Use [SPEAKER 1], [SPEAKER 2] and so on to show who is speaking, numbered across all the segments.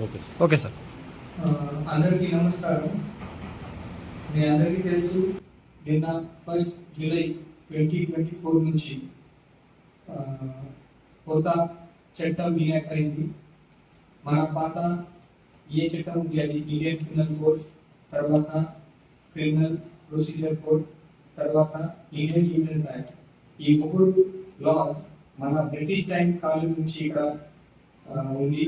[SPEAKER 1] Okay sir.
[SPEAKER 2] Okay sir.
[SPEAKER 3] ఆ, అందరికీ నమస్కారం. మీ అందరికీ తెలుసు నిన్న first July twenty twenty four నుంచి కొత్త చట్టం అయింది. మన పాత ఏ చట్టం ఉంది? అది ఇండియన్ క్రిమినల్ కోడ్ తర్వాత క్రిమినల్ ప్రొసీజర్ కోడ్ తర్వాత ఇండియన్ ఎవిడెన్స్ యాక్ట్ ఈ మూడు లాస్ మన బ్రిటిష్ టైం కాలం నుంచి ఇక్కడ ఉంది.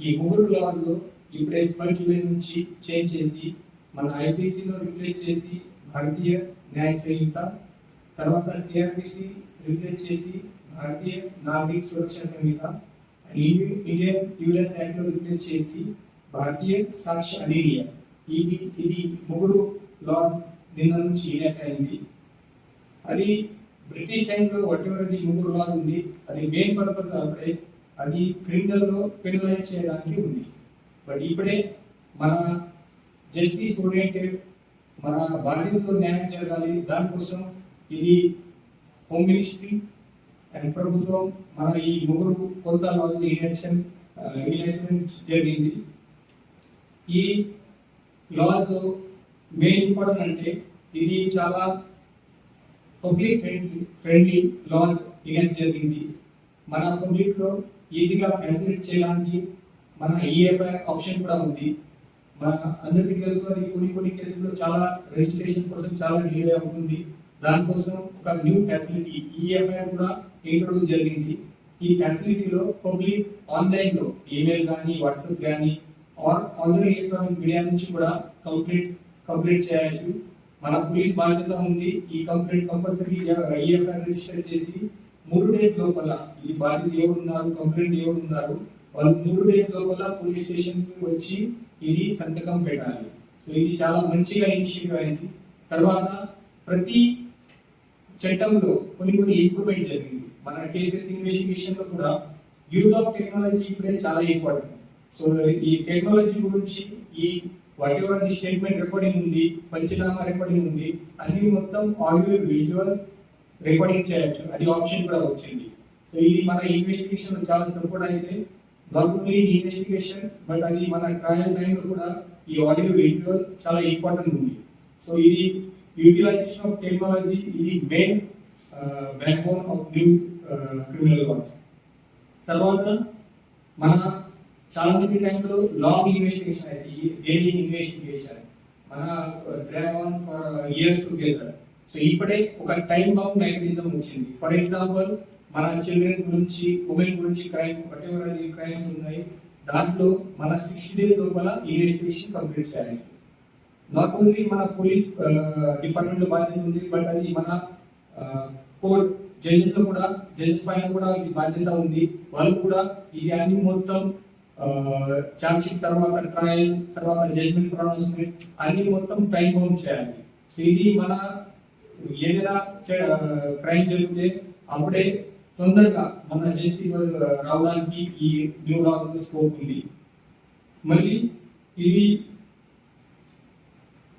[SPEAKER 3] ఈ మూడు లాలో ఇప్పుడే ఫస్ట్ జూలై నుంచి చేంజ్ చేసి మన ఐపీసీలో రిప్లేస్ చేసి భారతీయ న్యాయ సంహిత తర్వాత సిఆర్పిసి రిప్లేస్ చేసి Bharatiya Nagarik Suraksha Sanhita Indian evidence act replace చేసి భారతీయ సాక్ష్య అధినియం ఇది ఇది ముగ్గురు లాస్ నిన్న నుంచి ఇనాక్ట్ అయింది అది బ్రిటిష్ టైంలో వడ్డీ అది ముగ్గురు లాస్ ఉంది అది మెయిన్ పర్పస్ కాబట్టి అది క్రిమినల్లో పెనలైజ్ చేయడానికి ఉంది బట్ ఇప్పుడే మన జస్టిస్ ఓరియంటెడ్ మన బాధితులకు న్యాయం జరగాలి దానికోసం ఇది హోమ్ మినిస్ట్రీ అండ్ ప్రభుత్వం మన ఈ ముగ్గురు కొత్త లాస్ ఇనేషన్ ఇనేషన్స్ జరిగింది. ఈ లాస్ మెయిన్ ఇంపార్టెంట్ అంటే ఇది చాలా public friendly friendly laws enact జరిగింది. మన పబ్లిక్లో ఈజీగా ఫెసిలిటీ చేయడానికి మన ఈఏపై ఆప్షన్ కూడా ఉంది. మన అందరికీ తెలుసు కొన్ని కొన్ని కేసుల్లో చాలా రిజిస్ట్రేషన్ కోసం చాలా డిలే అవుతుంది. దానికోసం ఒక న్యూ ఫెసిలిటీ ఈఎఫ్ఐ కూడా ఇంట్రొడ్యూస్ జరిగింది. ఈ ఫెసిలిటీలో పబ్లిక్ ఆన్లైన్లో ఈమెయిల్ కానీ వాట్సాప్ కానీ ఆర్ ఆన్లైన్ ఎలక్ట్రానిక్ మీడియా నుంచి కూడా కంప్లీట్ కంప్లీట్ చేయొచ్చు మన పోలీస్ బాధ్యత ఉంది ఈ కంప్లీట్ కంపల్సరీ ఈఎఫ్ఐ రిజిస్టర్ చేసి మూడు డేస్ లోపల ఈ బాధితులు ఎవరు ఉన్నారు కంప్లైంట్ ఎవరు ఉన్నారు వాళ్ళు మూడు డేస్ లోపల పోలీస్ స్టేషన్ వచ్చి ఇది సంతకం పెట్టాలి. సో ఇది చాలా మంచిగా ఇనిషియేటివ్ అయింది. తర్వాత ప్రతి చట్టంలో కొన్ని కొన్ని ఇంప్రూవ్మెంట్ జరిగింది. మన కేసెస్ ఇన్వెస్టిగేషన్లో కూడా యూజ్ ఆఫ్ టెక్నాలజీ ఇప్పుడే చాలా ఇంపార్టెంట్ సో ఈ టెక్నాలజీ గురించి ఈ వాట్ ఎవర్ అది స్టేట్మెంట్ రికార్డింగ్ ఉంది పంచనామా రికార్డింగ్ ఉంది అన్ని మొత్తం ఆడియో విజువల్ రికార్డింగ్ చేయొచ్చు. అది ఆప్షన్ కూడా వచ్చింది. సో ఇది మన ఇన్వెస్టిగేషన్ చాలా సపోర్ట్ అయితే నాట్ ఓన్లీ ఇన్వెస్టిగేషన్ బట్ అది మన ట్రయల్ టైంలో కూడా ఈ ఆడియో విజువల్ చాలా ఇంపార్టెంట్ ఉంది. సో ఇది యూటిలైజేషన్ ఆఫ్ టెక్నాలజీ ఇది main backbone of new criminal laws తర్వాత మన చాలా మంది టైంలో లాంగ్ ఇన్వెస్టిగేషన్ అయితే డైలీ ఇన్వెస్టిగేషన్ మన drag on for years together. So ఇప్పుడే ఒక టైం బౌండ్ మెకానిజం వచ్చింది. ఫర్ ఎగ్జాంపుల్ మన చిల్డ్రన్ గురించి ఉమెన్ గురించి క్రైమ్ ఎవర్ అది క్రైమ్స్ ఉన్నాయి దాంట్లో మన సిక్స్టీ డేస్ లోపల ఇన్వెస్టిగేషన్ కంప్లీట్ చేయాలి. నాట్ ఓన్లీ మన పోలీస్ డిపార్ట్మెంట్ బాధ్యత ఉంది బట్ అది మన కోర్ట్ జడ్జెస్ కూడా జడ్జెస్ పైన కూడా ఇది బాధ్యత ఉంది. వాళ్ళు కూడా ఇది అన్ని మొత్తం ఛార్జ్ తర్వాత ట్రయల్ తర్వాత జడ్జ్మెంట్ ప్రొనౌన్స్మెంట్ అన్ని మొత్తం టైం బౌండ్ చేయాలి. సో ఇది మన ఏదైనా క్రైమ్ జరిగితే అప్పుడే తొందరగా మన జస్టిస్ రావడానికి ఈ న్యూ లాస్ స్కోప్ ఉంది. మళ్ళీ ఇది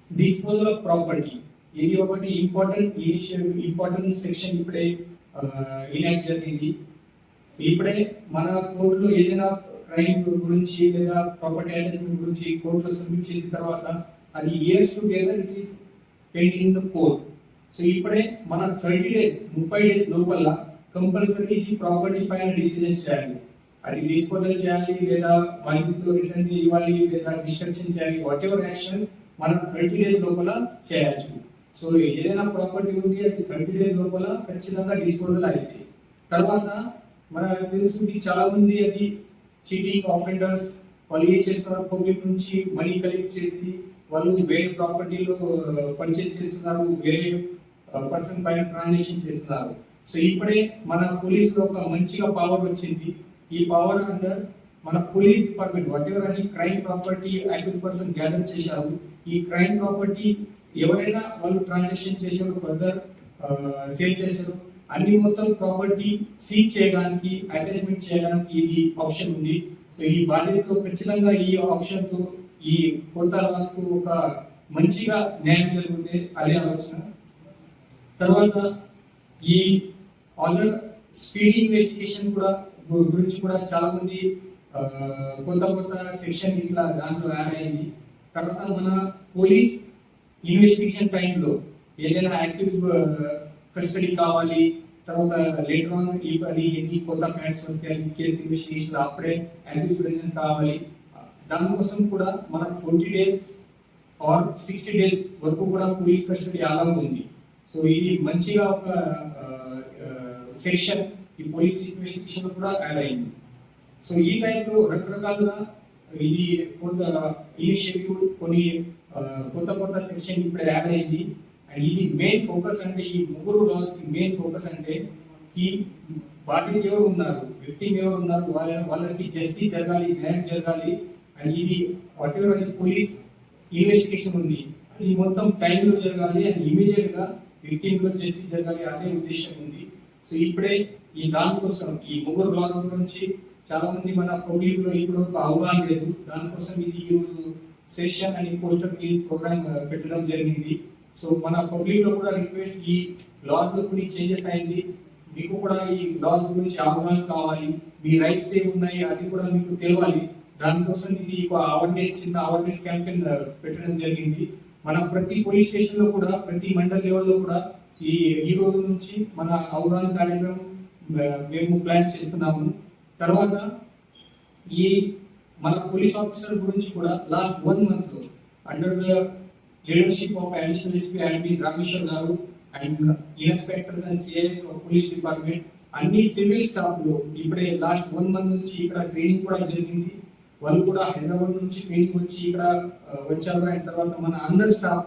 [SPEAKER 3] డిస్పోజల్ ఆఫ్ ప్రాపర్టీ. ఇది ఒకటి ఇంపార్టెంట్ ఇనిషియల్ ఇంపార్టెంట్ సెక్షన్ ఇప్పుడే ఇనాక్ట్ జరిగింది. ఇప్పుడే మన కోర్టులో ఏదైనా క్రైమ్ గురించి లేదా ప్రాపర్టీ అటాచ్మెంట్ గురించి కోర్టులో సబ్మిట్ చేసిన తర్వాత అది years together it is pending the court so ఇప్పుడే మన థర్టీ డేస్ ముప్పై డేస్ లోపల కంపల్సరీ ఈ ప్రాపర్టీ పైన డిసిజన్ చేయాలి. అది డిస్పోజల్ చేయాలి లేదా వైద్యులు రిటర్న్ ఇవ్వాలి లేదా డిస్ట్రక్షన్ చేయాలి వాట్ ఎవర్ యాక్షన్స్ మనం థర్టీ డేస్ లోపల చేయొచ్చు సో ఏదైనా ప్రాపర్టీ ఉంది అది థర్టీ డేస్ లోపల ఖచ్చితంగా డిస్పోజల్ అయింది తర్వాత మన తెలుసు చాలా మంది అది చీటింగ్ ఆఫెండర్స్ వాళ్ళు ఏం చేస్తున్నారు పబ్లిక్ నుంచి మనీ కలెక్ట్ చేసి వాళ్ళు వేరే ప్రాపర్టీలో పర్చేజ్ చేస్తున్నారు వేరే పర్సన్ పైన ట్రాన్సాక్షన్ చేస్తున్నారు. సో ఇప్పుడే మన పోలీసులో ఒక మంచిగా పవర్ వచ్చింది. ఈ పవర్ అండర్ మన పోలీస్ డిపార్ట్మెంట్ వాట్ ఎవర్ అని క్రైమ్ ప్రాపర్టీ ఐదు పర్సన్ గ్యాదర్ చేశారు. ఈ క్రైమ్ ప్రాపర్టీ ఎవరైనా వాళ్ళు ట్రాన్సాక్షన్ చేశారు ఫర్దర్ సేల్ చేశారు. అన్ని మొత్తం ప్రాపర్టీ సీజ్ చేయడానికి అటాచ్మెంట్ చేయడానికి ఇది ఆప్షన్ ఉంది. సో ఈ బాధ్యతతో ఖచ్చితంగా ఈ ఆప్షన్తో ఈ కొత్త లాస్కు ఒక మంచిగా న్యాయం జరిగితే అదే ఆలోచన. తర్వాత ఈ ఆర్డర్ స్పీడ్ ఇన్వెస్టిగేషన్ కూడా గురించి కూడా చాలా మంది కొత్త కొత్త సెక్షన్ ఇట్లా దాంట్లో యాడ్ అయింది. తర్వాత మన పోలీస్ ఇన్వెస్టిగేషన్ టైంలో ఏదైనా యాక్టివ్ కస్టడీ కావాలి తర్వాత లేటర్ ఆన్ ఈ అది ఎన్ని కొత్త ఫ్యాక్ట్స్ వస్తాయి కేసు ఇన్వెస్టిగేషన్ అప్పుడే యాక్టివ్ కావాలి. దానికోసం కూడా మనకు twenty days or sixty days వరకు కూడా పోలీస్ కస్టడీ అలా ఉంది. సో ఇది మంచిగా ఒక సెక్షన్ ఈ పోలీస్ ఇన్వెస్టిగేషన్ కూడా యాడ్ అయింది. సో ఈ టైంలో రకరకాలుగా ఇది కొంత ఇనిషియేటివ్ కొన్ని కొత్త కొత్త సెక్షన్ ఇప్పుడు యాడ్ అయింది. ఇది మెయిన్ ఫోకస్ అంటే ఈ ముగ్గురు లాస్ మెయిన్ ఫోకస్ అంటే ఈ బాధ్యత ఎవరు ఉన్నారు? విక్టిమ్ ఎవరు ఉన్నారు? వాళ్ళ వాళ్ళకి జస్టిస్ జరగాలి న్యాయం జరగాలి అండ్ ఇది వాట్ ఎవర్ అది పోలీస్ ఇన్వెస్టిగేషన్ ఉంది. అది మొత్తం టైంలో జరగాలి అండ్ ఇమీడియట్గా విక్టిమ్లో జస్టిస్ జరగాలి అదే ఉద్దేశం ఉంది. సో ఇప్పుడే ఈ దానికోసం ఈ ముగ్గురు లాస్ గురించి చాలా మంది మన పబ్లిక్లో ఇప్పుడు ఒక అవగాహన లేదు. దానికోసం ఇది ఈ రోజు సెషన్ అని పోస్టర్ రిలీజ్ ప్రోగ్రామ్ పెట్టడం జరిగింది. సో మన పబ్లిక్లో కూడా రిక్వెస్ట్ ఈ లాస్లో కొన్ని చేంజెస్ అయింది. మీకు కూడా ఈ లాస్ గురించి అవగాహన కావాలి. మీ రైట్స్ ఏమి ఉన్నాయి అది కూడా మీకు తెలియాలి. దానికోసం ఇది ఒక అవేర్నెస్ చిన్న అవేర్నెస్ క్యాంపెయిన్ పెట్టడం జరిగింది. మన ప్రతి పోలీస్ స్టేషన్లో కూడా ప్రతి మండల్ లెవెల్లో కూడా ఈ ఈ రోజు నుంచి మన అవగాహన కార్యక్రమం మేము ప్లాన్ చేస్తున్నాము. తర్వాత ఈ మన పోలీస్ ఆఫీసర్ గురించి కూడా last one month under the leadership of additional SP and Rameshwar garu and inspectors and CIs police department అన్ని సివిల్ స్టాఫ్లో ఇప్పుడే లాస్ట్ వన్ మంత్ నుంచి ఇక్కడ ట్రైనింగ్ కూడా జరిగింది. వాళ్ళు కూడా హైదరాబాద్ నుంచి ట్రైనింగ్ వచ్చి ఇక్కడ వచ్చారు. అయిన తర్వాత మన అందరు స్టాఫ్